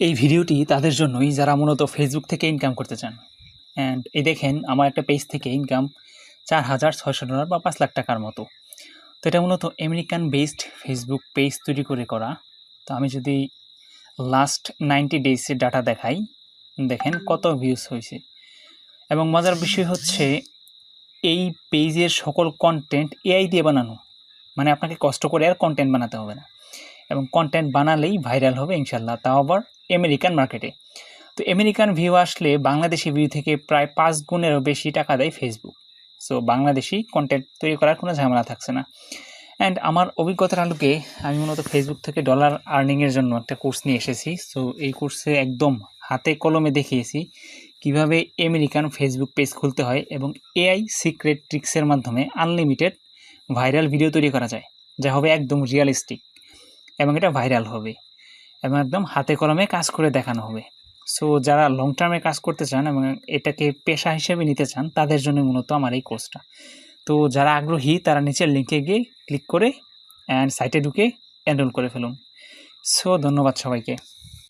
এই ভিডিওটি তাদের জন্যই যারা মূলত ফেসবুক থেকে ইনকাম করতে চান। অ্যান্ড এই দেখেন, আমার একটা পেজ থেকে ইনকাম চার হাজার ছয়শো ডলার বা পাঁচ লাখ টাকার মতো। তো এটা মূলত আমেরিকান বেসড ফেসবুক পেজ তৈরি করে করা। তো আমি যদি লাস্ট নাইনটি ডেজের ডাটা দেখাই, দেখেন কত ভিউজ হয়েছে। এবং মজার বিষয় হচ্ছে, এই পেজের সকল কন্টেন্ট এআই দিয়ে বানানো। মানে আপনাকে কষ্ট করে আর কন্টেন্ট বানাতে হবে না। এবং কন্টেন্ট বানালেই ভাইরাল হবে ইনশাল্লাহ, তাও আবার আমেরিকান মার্কেটে তো আমেরিকান ভিউ আসলে বাংলাদেশি ভিউ থেকে প্রায় পাঁচ গুণেরও বেশি টাকা দেয় ফেসবুক সো বাংলাদেশি কন্টেন্ট তৈরি করার কোনো ঝামেলা থাকছে না। অ্যান্ড আমার অভিজ্ঞতার আলোকে আমি মূলত ফেসবুক থেকে ডলার আর্নিংয়ের জন্য একটা কোর্স নিয়ে এসেছি। সো এই কোর্সে একদম হাতে কলমে দেখিয়েছি কীভাবে আমেরিকান ফেসবুক পেজ খুলতে হয় এবং এআই সিক্রেট ট্রিক্সের মাধ্যমে আনলিমিটেড ভাইরাল ভিডিও তৈরি করা যায়। যা হবে একদম রিয়ালিস্টিক এবং এটা ভাইরাল হবে এবং একদম হাতে কলমে কাজ করে দেখানো হবে। সো যারা লং টার্মে কাজ করতে চান এবং এটাকে পেশা হিসেবে নিতে চান, তাদের জন্য মূলত আমার এই কোর্সটা তো, যারা আগ্রহী, তারা নিচের লিঙ্কে গিয়ে ক্লিক করে অ্যান্ড সাইটে ঢুকে এনরোল করে ফেলুন। সো ধন্যবাদ সবাইকে।